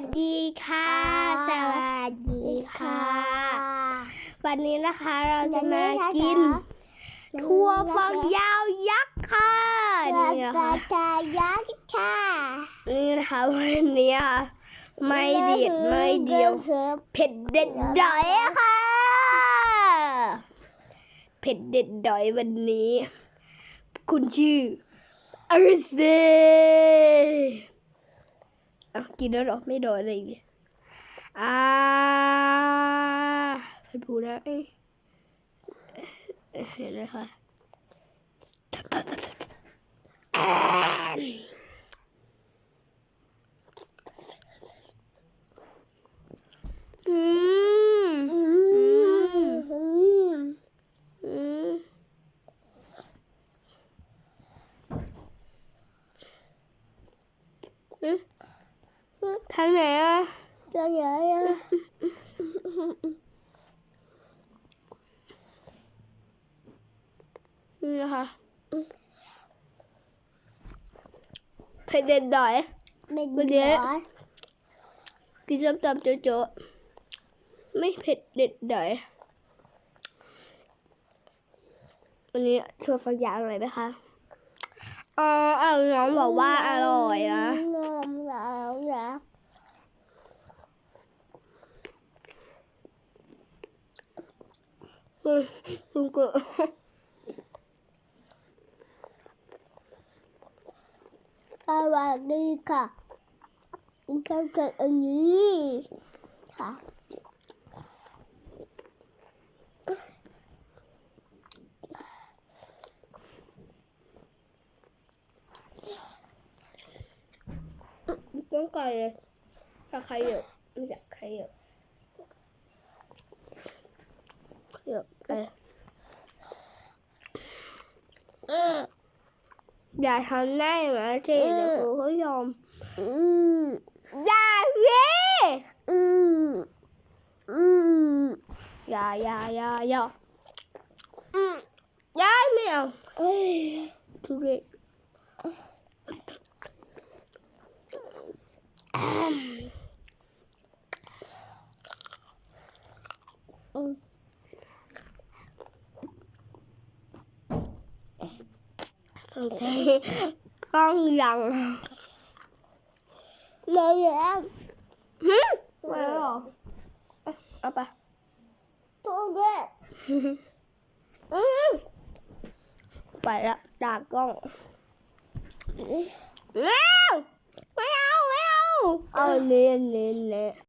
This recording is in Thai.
สดีค่ะ สวัสดีค่ะ วันนี้นะคะเราจะมากินถั่วฝักยาวยักษ์ค่ะนี่นี่นะกคะตายักษ์ค่ะ นี่นะคะวันนี้อะไม่เดียดไม่เดียว เผ็ดเด็ดดอยอะค่ะ เผ็ดเด็ดดอยวันนี้ คุณชื่ออาริเซอะ กินแล้วหรอไม่โดนอะไรอีกเลยอ่าพูดนะเอ้ยเห็นไหมคะอืมอืมอืมอืมอืม ทางไหนอะจะใหญ่อะนี่นะคะเผ็ดเด็ดดอยไม่วันดีนี้เหรอกินส้มตำโจ๊ะๆไม่เผ็ดเด็ดดอยวันนี้ชวนฟังยางอะไรไหมคะ อ๋อเอาน้องบอกว่าอร่อยนะนมแล้วนะคุณเกิดสวัสดีค่ะอีกแล้วกันอันนี้ค่ะ ต้องก่อนเลยถ้าใครเยอะไม่อยากใครเยอะเยอะไปอย่าทำได้ไหมเจ๊เดี๋ยวครูเขายอมอย่าเว้อืมอืมอย่าอย่าอย่าอย่าอืมอย่าไม่เอา เอ้ย ทุเรศ อืมสงสัยกล้องยังมาแล้ วหึมา